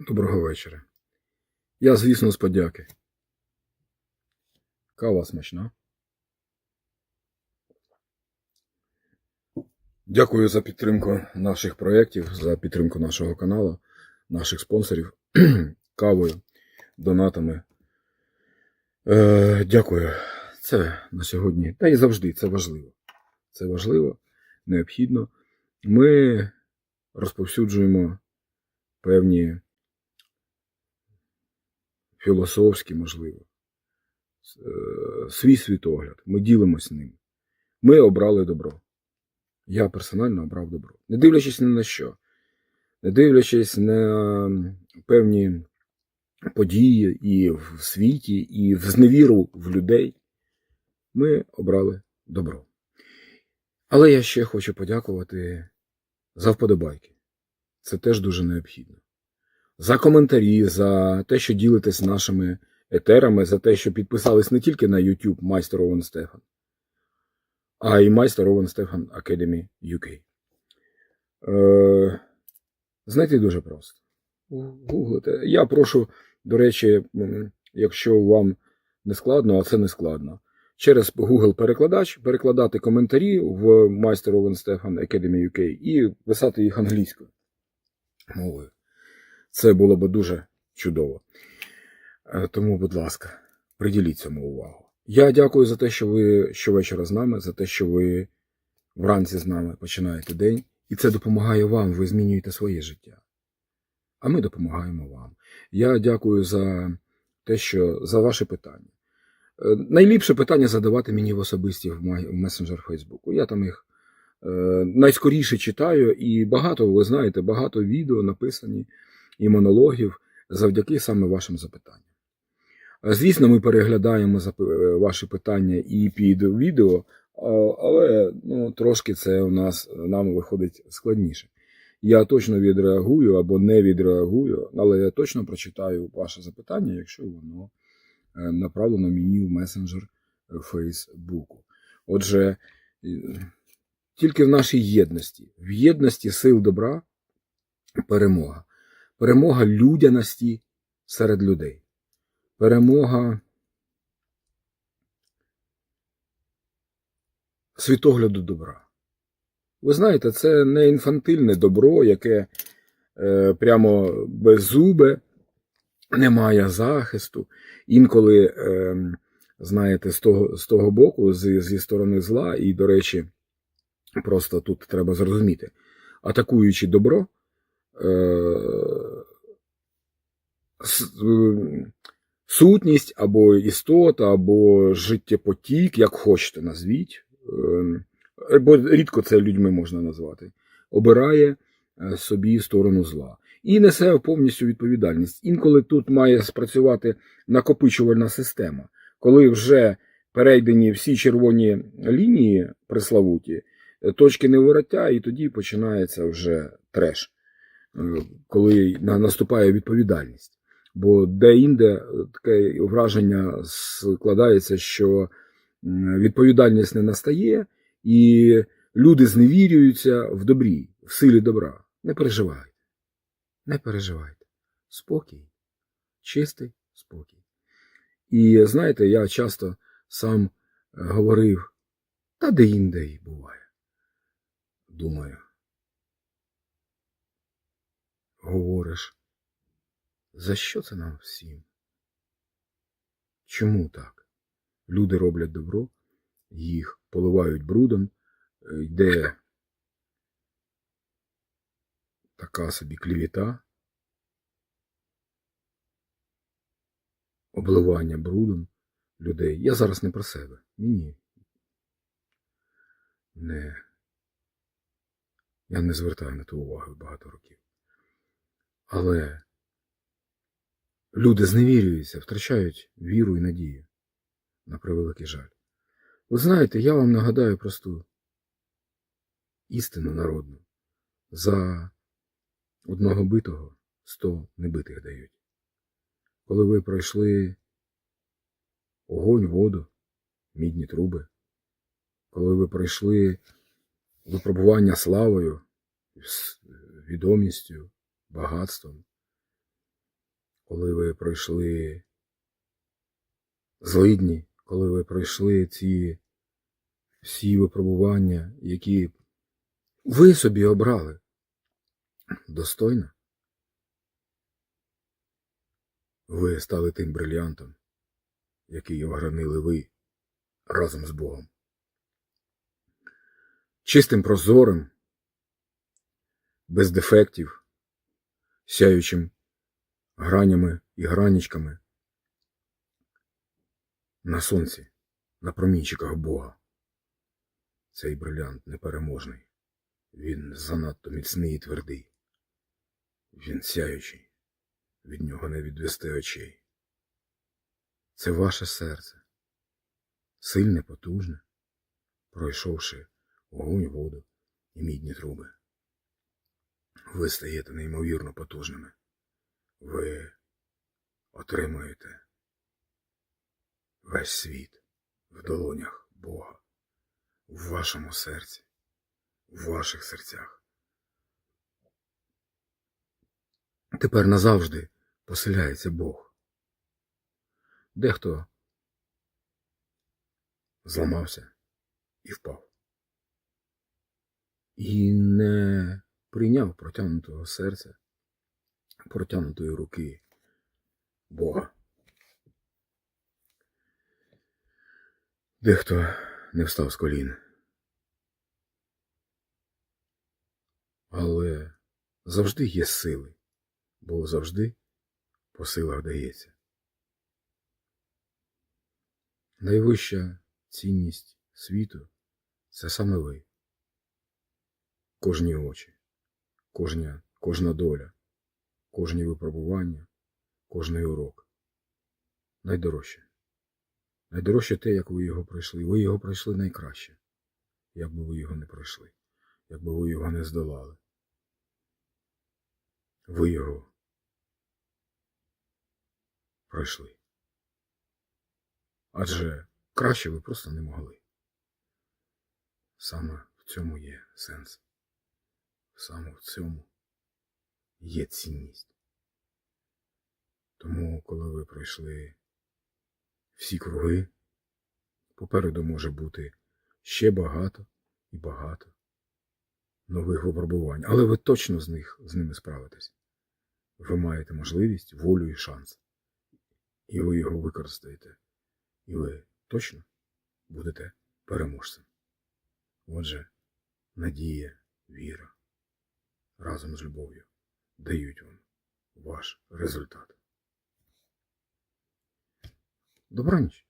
Доброго вечора. Я, звісно, з подяки. Кава смачна. Дякую за підтримку наших проєктів, за підтримку нашого каналу, наших спонсорів кавою, донатами. Е, дякую. Це на сьогодні. Та і завжди це важливо. Це важливо, необхідно. Ми розповсюджуємо певні філософські, можливо, е, свій світогляд. Ми ділимось ним. Ми обрали добро. Я персонально обрав добро. Не дивлячись ні на що, не дивлячись на певні події і в світі, і в зневіру в людей, ми обрали добро. Але я ще хочу подякувати за вподобайки. Це теж дуже необхідно. За коментарі, за те, що ділитесь нашими етерами, за те, що підписались не тільки на YouTube майстер Овен Стефан, а й майстер Овен Стефан Academy UK. Е, знайти дуже просто. Гуглите. Я прошу, до речі, якщо вам не складно, а це не складно, через Google перекладач перекладати коментарі в майстер Овен Стефан Academy UK і писати їх англійською мовою. Це було б дуже чудово. Е, Тому, будь ласка, приділіть цьому увагу. Я дякую за те, що ви щовечора з нами, за те, що ви вранці з нами починаєте день, і це допомагає вам, ви змінюєте своє життя. А ми допомагаємо вам. Я дякую за те, що за ваші питання. Е, Найліпше питання задавати мені в особисті в месенджер Фейсбуку. Я там їх е, найскоріше читаю, і багато, ви знаєте, багато відео написані і монологів завдяки саме вашим запитанням. Е, Звісно, ми переглядаємо е, ваші питання і під відео, але ну, трошки це у нас нам виходить складніше. Я точно відреагую або не відреагую, але я точно прочитаю ваше запитання, якщо воно е, направлено мені в месенджер Фейсбуку. Отже, тільки в нашій єдності, в єдності сил добра перемога. Перемога людяності серед людей. Перемога світогляду добра. Ви знаєте, це не інфантильне добро, яке е, прямо беззубе, не має захисту. Інколи, е, знаєте, з того, з того боку, з, зі сторони зла, і, до речі, просто тут треба зрозуміти, атакуючи добро, сутність або істота, або життєпотік, як хочете назвіть, е, бо рідко це людьми можна назвати, обирає е, собі сторону зла. І несе повністю відповідальність. Інколи тут має спрацювати накопичувальна система, коли вже перейдені всі червоні лінії преславуті, е, точки невороття, і тоді починається вже треш, е, коли наступає відповідальність. Бо де-інде е, таке враження складається, що відповідальність не настає, і люди зневірюються в добрі, в силі добра. Не переживайте. Не переживайте. Спокій, чистий спокій. І знаєте, я часто сам е, говорив, та де-інде і буває. Думаю, говориш, за що це нам всім? Чому так? Люди роблять добро, їх поливають брудом, е, йде така собі клівіта, обливання брудом людей. Я зараз не про себе. Ні. Не. Я не звертаю на ту увагу багато років. Але люди зневірюються, втрачають віру і надію. На превеликий жаль. Ви знаєте, я вам нагадаю просту істину народну. За одного битого сто небитих дають. Коли ви пройшли огонь, воду, мідні труби, коли ви пройшли випробування славою, відомістю, багатством, коли ви пройшли злидні, коли ви пройшли ці всі випробування, які ви собі обрали достойно, ви стали тим брильянтом, який огранили ви разом з Богом. Чистим прозорим, без дефектів, сяючим гранями і гранічками на сонці, на промінчиках Бога. Цей брилянт непереможний. Він занадто міцний і твердий. Він сяючий, від нього не відвести очей. Це ваше серце, сильне, потужне, пройшовши огонь, воду і мідні труби. Ви стаєте неймовірно потужними. Ви отримуєте весь світ в долонях Бога, в вашому серці, в ваших серцях. Тепер назавжди поселяється Бог. Дехто зламався і впав. І не прийняв протягнутого серця, протягнутої руки Бога. Дехто не встав з колін. Але завжди є сили, бо завжди по силах дається. Найвища цінність світу це саме ви. Кожні очі, кожня, кожна доля, кожні випробування, кожний урок. Найдорожче. Найдорожче те, як ви його пройшли. Ви його пройшли найкраще, як би ви його не пройшли, якби ви його не здолали. Ви його пройшли. Адже краще ви просто не могли. Саме в цьому є сенс. Саме в цьому є цінність. Тому, коли ви пройшли всі круги, попереду може бути ще багато і багато нових випробувань, але ви точно з них з ними справитесь. Ви маєте можливість, волю і шанс. І ви його використаєте. І ви точно будете переможцем. Отже, надія, віра разом з любов'ю дають вам ваш результат. Добраніч.